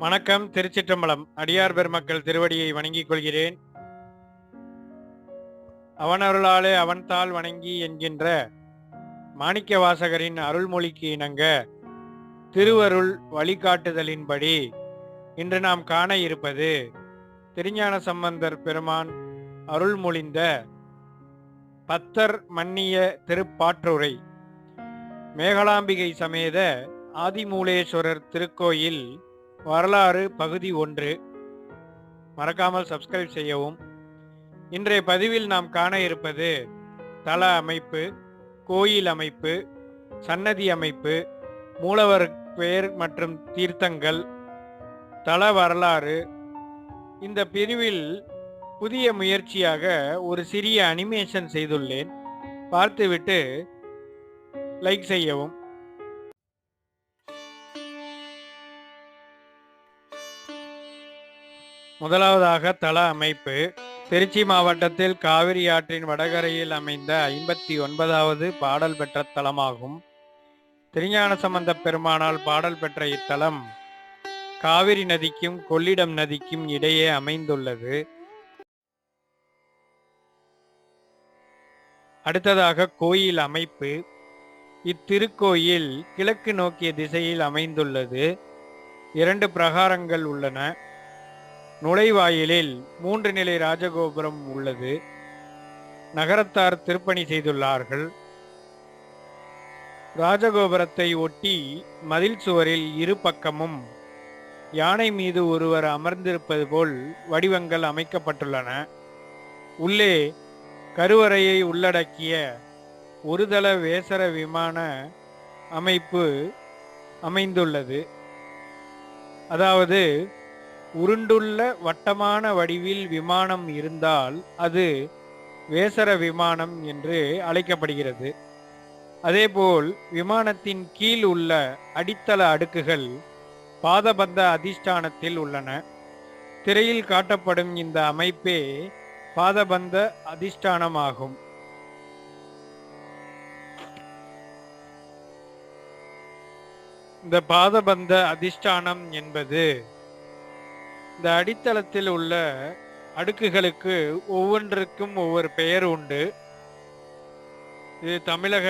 வணக்கம் திருச்சிற்றம்பலம். அடியார் பெருமக்கள் திருவடியை வணங்கிக் கொள்கிறேன். அவனருளாலே அவன்தாள் வணங்கி என்கின்ற மாணிக்க வாசகரின் அருள்மொழிக்கு இணங்க திருவருள் வழிகாட்டுதலின்படி இன்று நாம் காண இருப்பது திருஞான சம்பந்தர் பெருமான் அருள்மொழிந்த பத்தர் மன்னிய திருப்பாற்றுரை. மேகலாம்பிகை சமேத ஆதிமூலேஸ்வரர் திருக்கோயில் வரலாறு பகுதி ஒன்று. மறக்காமல் சப்ஸ்கிரைப் செய்யவும். இன்றைய பதிவில் நாம் காண இருப்பது தல அமைப்பு கோயில் அமைப்பு சன்னதி அமைப்பு மூலவர் பெயர் மற்றும் தீர்த்தங்கள் தல வரலாறு. இந்த பிரிவில் புதிய முயற்சியாக ஒரு சிறிய அனிமேஷன் செய்துள்ளேன். பார்த்துவிட்டு லைக் செய்யவும். முதலாவதாக தள அமைப்பு. திருச்சி மாவட்டத்தில் காவிரி ஆற்றின் வடகரையில் அமைந்த ஐம்பத்தி ஒன்பதாவது பாடல் பெற்ற தலமாகும். திருஞான சம்பந்த பெருமானால் பாடல் பெற்ற இத்தலம் காவிரி நதிக்கும் கொள்ளிடம் நதிக்கும் இடையே அமைந்துள்ளது. அடுத்ததாக கோயில் அமைப்பு. இத்திருக்கோயில் கிழக்கு நோக்கிய திசையில் அமைந்துள்ளது. இரண்டு பிரகாரங்கள் உள்ளன. நுழைவாயிலில் மூன்று நிலை ராஜகோபுரம் உள்ளது. நகரத்தார் திருப்பணி செய்துள்ளார்கள். ராஜகோபுரத்தை ஒட்டி மதில் சுவரில் இரு பக்கமும் யானை மீது ஒருவர் அமர்ந்திருப்பது போல் வடிவங்கள் அமைக்கப்பட்டுள்ளன. உள்ளே கருவறையை உள்ளடக்கிய ஒருதள வேசர விமான அமைப்பு அமைந்துள்ளது. அதாவது உருண்டுள்ள வட்டமான வடிவில் விமானம் இருந்தால் அது வேசர விமானம் என்று அழைக்கப்படுகிறது. அதேபோல் விமானத்தின் கீழ் உள்ள அடித்தள அடுக்குகள் பாதபந்த அதிஷ்டானத்தில் உள்ளன. திரையில் காட்டப்படும் இந்த அமைப்பே பாதபந்த அதிஷ்டானமாகும். இந்த பாதபந்த அதிஷ்டானம் என்பது இந்த அடித்தளத்தில் உள்ள அடுக்குகளுக்கு ஒவ்வொன்றுக்கும் ஒவ்வொரு பெயர் உண்டு. இது தமிழக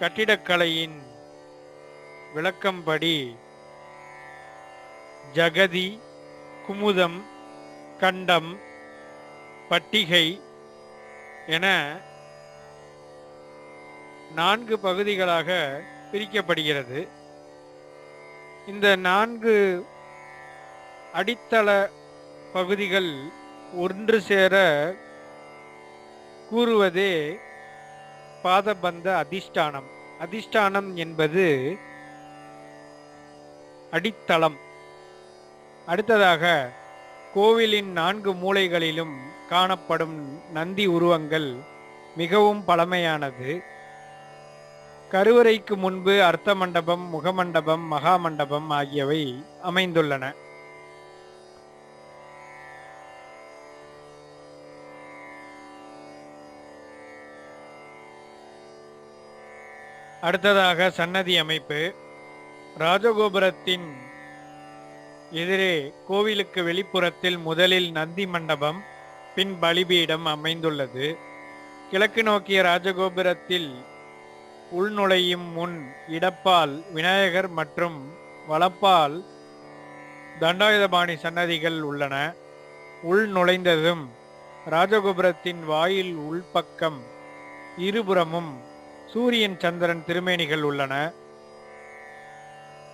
கட்டிடக்கலையின் விளக்கம்படி ஜகதி குமுதம் கண்டம் பட்டிகை என நான்கு பகுதிகளாக பிரிக்கப்படுகிறது. இந்த நான்கு அடித்தள பகுதிகள் ஒன்று சேர கூறுவதே பாதபந்த அதிஷ்டானம். அதிஷ்டானம் என்பது அடித்தளம். அடுத்ததாக கோவிலின் நான்கு மூலைகளிலும் காணப்படும் நந்தி உருவங்கள் மிகவும் பழமையானது. கருவறைக்கு முன்பு அர்த்த மண்டபம் முகமண்டபம் மகாமண்டபம் ஆகியவை அமைந்துள்ளன. அடுத்ததாக சன்னதி அமைப்பு. ராஜகோபுரத்தின் எதிரே கோவிலுக்கு வெளிப்புறத்தில் முதலில் நந்தி மண்டபம் பின் பலிபீடம் அமைந்துள்ளது. கிழக்கு நோக்கிய ராஜகோபுரத்தில் உள்நுழையும் முன் இடப்பால் விநாயகர் மற்றும் வலப்பால் தண்டாயுதபாணி சன்னதிகள் உள்ளன. உள் நுழைந்ததும் ராஜகோபுரத்தின் வாயில் உள்பக்கம் இருபுறமும் சூரியன் சந்திரன் திருமேனிகள் உள்ளன.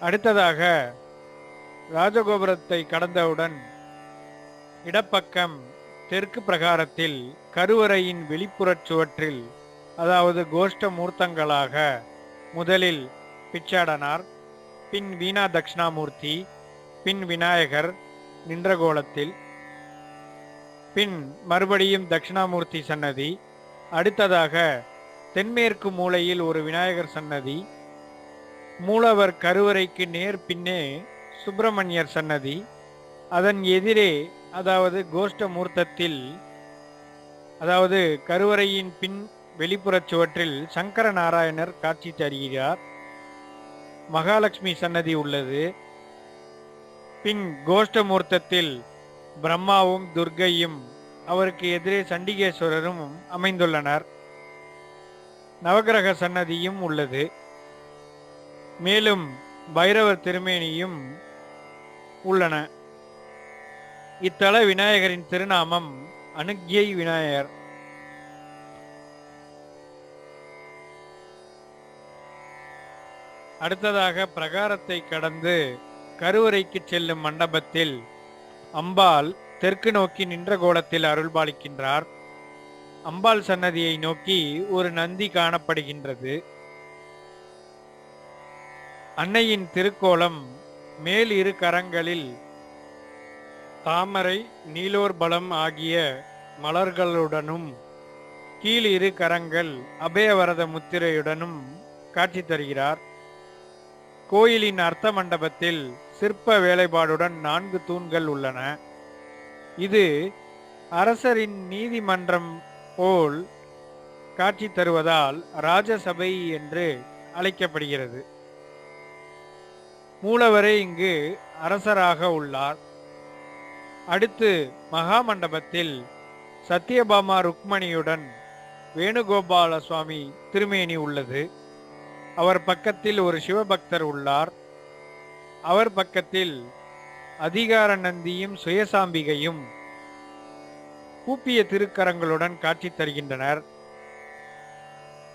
அடுத்ததாக ராஜகோபுரத்தை கடந்தவுடன் இடப்பக்கம் தெற்கு பிரகாரத்தில் கருவறையின் வெளிப்புறச் சுவற்றில் அதாவது கோஷ்ட மூர்த்தங்களாக முதலில் பிச்சாடனார் பின் வீணா தட்சிணாமூர்த்தி பின் விநாயகர் நின்ற கோலத்தில் பின் மறுபடியும் தட்சிணாமூர்த்தி சன்னதி அடுத்ததாக தென்மேற்கு மூலையில் ஒரு விநாயகர் சன்னதி மூலவர் கருவறைக்கு நேர் பின்னே சுப்பிரமணியர் சன்னதி அதன் எதிரே அதாவது கோஷ்ட மூர்த்தத்தில் அதாவது கருவறையின் பின் வெளிப்புறச் சுவற்றில் சங்கர நாராயணர் காட்சி தருகிறார். மகாலட்சுமி சன்னதி உள்ளது. பின் கோஷ்டமூர்த்தத்தில் பிரம்மாவும் துர்க்கையும் அவருக்கு எதிரே சண்டிகேஸ்வரரும் அமைந்துள்ளனர். நவகிரக சன்னதியும் உள்ளது. மேலும் பைரவர் திருமேனியும் உள்ளன. இத்தல விநாயகரின் திருநாமம் அனுக்யை விநாயகர். அடுத்ததாக பிரகாரத்தை கடந்து கருவறைக்கு செல்லும் மண்டபத்தில் அம்பாள் தெற்கு நோக்கி நின்ற கோலத்தில் அருள்பாலிக்கின்றார். அம்பாள் சன்னதியை நோக்கி ஒரு நந்தி காணப்படுகின்றது. அன்னையின் திருக்கோலம் மேல் இரு கரங்களில் தாமரை நீலோர்பலம் ஆகிய மலர்களுடனும் கீழ் இரு கரங்கள் அபயவரத முத்திரையுடனும் காட்சி தருகிறார். கோயிலின் அர்த்த மண்டபத்தில் சிற்ப வேலைப்பாடுடன் நான்கு தூண்கள் உள்ளன. இது அரசரின் நீதிமன்றம் போல் காட்சி தருவதால் ராஜசபை என்று அழைக்கப்படுகிறது. மூலவரே இங்கு அரசராக உள்ளார். அடுத்து மகா மண்டபத்தில் சத்யபாமா ருக்மணியுடன் வேணுகோபால சுவாமி திருமேனி உள்ளது. அவர் பக்கத்தில் ஒரு சிவபக்தர் உள்ளார். அவர் பக்கத்தில் அதிகார நந்தியும் சுயசாம்பிகையும் கூப்பிய திருக்கரங்களுடன் காட்சி தருகின்றனர்.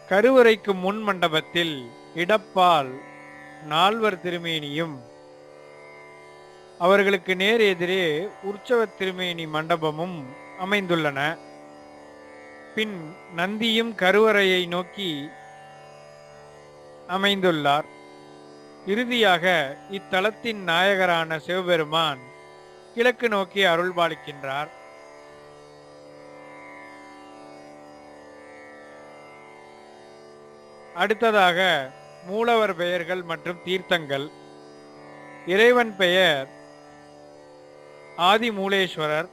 கருவறைக்கு முன் மண்டபத்தில் இடப்பால் நால்வர் திருமேனியும் அவர்களுக்கு நேர் எதிரே உற்சவ திருமேனி மண்டபமும் அமைந்துள்ளன. பின் நந்தியும் கருவறையை நோக்கி அமைந்துள்ளார். இறுதியாக இத்தலத்தின் நாயகரான சிவபெருமான் கிழக்கு நோக்கி அருள்பாலிக்கின்றார். அடுத்ததாக மூலவர் பெயர்கள் மற்றும் தீர்த்தங்கள். இறைவன் பெயர் ஆதிமூலேஸ்வரர்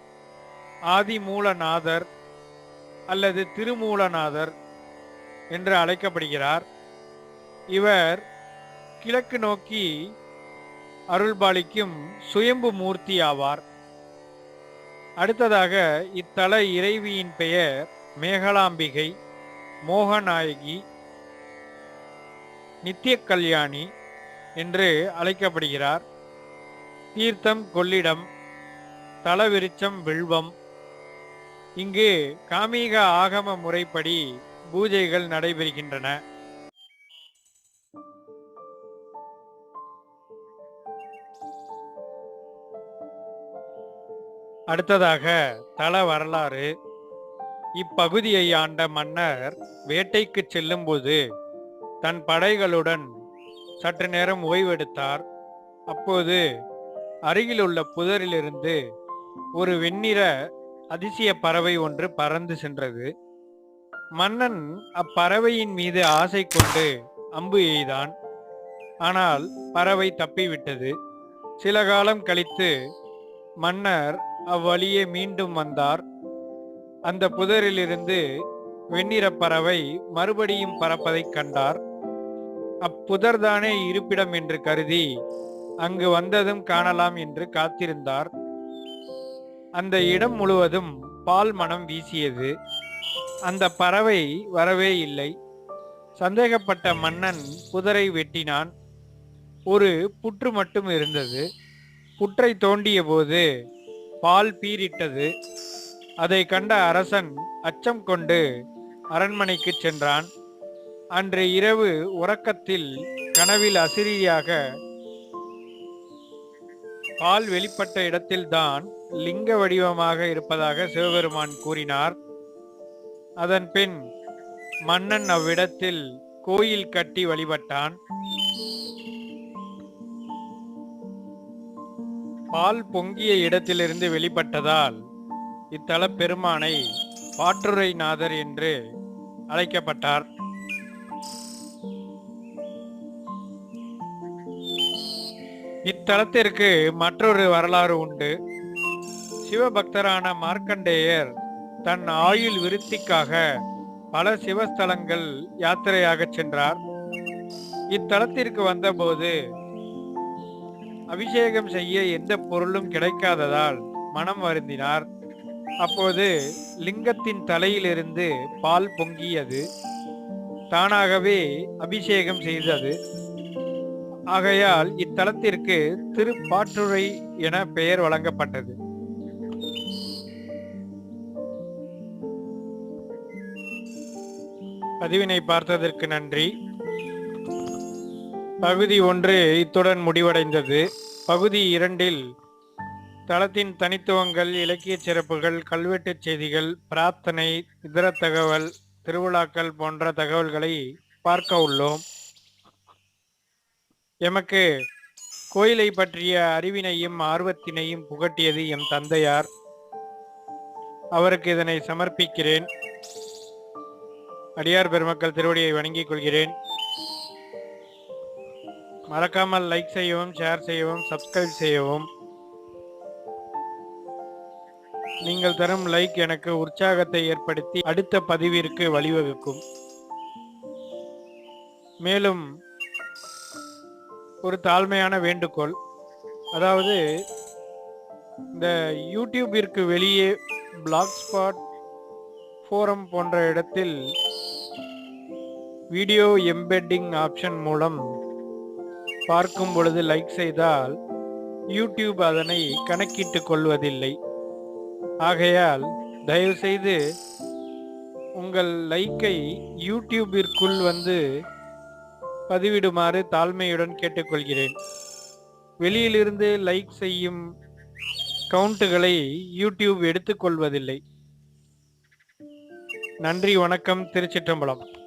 ஆதிமூலநாதர் அல்லது திருமூலநாதர் என்று அழைக்கப்படுகிறார். இவர் கிழக்கு நோக்கி அருள்பாலிக்கும் சுயம்பு மூர்த்தி ஆவார். அடுத்ததாக இத்தல இறைவியின் பெயர் மேகலாம்பிகை மோகநாயகி நித்திய கல்யாணி என்று அழைக்கப்படுகிறார். தீர்த்தம் கொள்ளிடம் தலவிருச்சம் வில்வம். இங்கு காமீக ஆகம முறைப்படி பூஜைகள் நடைபெறுகின்றன. அடுத்ததாக தல வரலாறு. இப்பகுதியை ஆண்ட மன்னர் வேட்டைக்கு செல்லும்போது தன் படைகளுடன் சற்று நேரம் ஓய்வெடுத்தார். அப்போது அருகிலுள்ள புதரிலிருந்து ஒரு வெண்ணிற அதிசய பறவை ஒன்று பறந்து சென்றது. மன்னன் அப்பறவையின் மீது ஆசை கொண்டு அம்பு எய்தான். ஆனால் பறவை தப்பிவிட்டது. சில காலம் கழித்து மன்னர் அவ்வழியே மீண்டும் வந்தார். அந்த புதரிலிருந்து வெண்ணிறப் பறவை மறுபடியும் பறப்பதைக் கண்டார். அப்புதர்தானே இருப்பிடம் என்று கருதி அங்கு வந்ததும் காணலாம் என்று காத்திருந்தார். அந்த இடம் முழுவதும் பால் மனம் வீசியது. அந்த பறவை வரவே இல்லை. சந்தேகப்பட்ட மன்னன் புதரை வெட்டினான். ஒரு புற்று மட்டும் இருந்தது. புற்றை தோண்டிய போது பால் பீரிட்டது அதை கண்ட அரசன் அச்சம் கொண்டு அரண்மனைக்கு சென்றான். அன்று இரவு உறக்கத்தில் கனவில் அசிரியாக பால் வெளிப்பட்ட இடத்தில்தான் லிங்க வடிவமாக இருப்பதாக சிவபெருமான் கூறினார். அதன் பின் மன்னன் அவ்விடத்தில் கோயில் கட்டி வழிபட்டான். பால் பொங்கிய இடத்திலிருந்து வெளிப்பட்டதால் இத்தல பெருமானை பாட்டுரைநாதர் என்று அழைக்கப்பட்டார். இத்தலத்திற்கு மற்றொரு வரலாறு உண்டு. சிவபக்தரான மார்க்கண்டேயர் தன் ஆயுள் விருத்திக்காக பல சிவஸ்தலங்கள் யாத்திரையாக சென்றார். இத்தலத்திற்கு வந்தபோது அபிஷேகம் செய்ய எந்த பொருளும் கிடைக்காததால் மனம் வருந்தினார். அப்போது லிங்கத்தின் தலையிலிருந்து பால் பொங்கியது. தானாகவே அபிஷேகம் செய்தது. ஆகையால் இத்தலத்திற்கு திருப்பாற்றுரை என பெயர் வழங்கப்பட்டது. பதிவினை பார்த்ததற்கு நன்றி. பகுதி ஒன்று இத்துடன் முடிவடைந்தது. பகுதி இரண்டில் தளத்தின் தனித்துவங்கள் இலக்கிய சிறப்புகள் கல்வெட்டுச் செய்திகள் பிரார்த்தனை இதர தகவல் திருவிழாக்கள் போன்ற தகவல்களை பார்க்க உள்ளோம். எமக்கு கோயிலை பற்றிய அறிவினையும் ஆர்வத்தினையும் புகட்டியது எம் தந்தையார். அவருக்கு இதனை சமர்ப்பிக்கிறேன். அடியார் பெருமக்கள் திருவடியை வணங்கிக் கொள்கிறேன். மறக்காமல் லைக் செய்யவும் ஷேர் செய்யவும் சப்ஸ்கிரைப் செய்யவும். நீங்கள் தரும் லைக் எனக்கு உற்சாகத்தை ஏற்படுத்தி அடுத்த பதிவிற்கு வழிவகுக்கும். மேலும் ஒரு தாழ்மையான வேண்டுகோள். அதாவது இந்த யூடியூபிற்கு வெளியே பிளாக் ஸ்பாட் ஃபோரம் போன்ற இடத்தில் வீடியோ எம்பெட்டிங் ஆப்ஷன் மூலம் பார்க்கும் பொழுது லைக் செய்தால் யூடியூப் அதனை கணக்கிட்டுக் கொள்வதில்லை. ஆகையால் தயவுசெய்து உங்கள் லைக்கை யூடியூபிற்குள் வந்து பதிவிடுமாறு தாழ்மையுடன் கேட்டுக்கொள்கிறேன். வெளியிலிருந்து லைக் செய்யும் கவுண்ட்டுகளை யூடியூப் எடுத்துக்கொள்வதில்லை. நன்றி வணக்கம் திருச்சிற்றம்பலம்.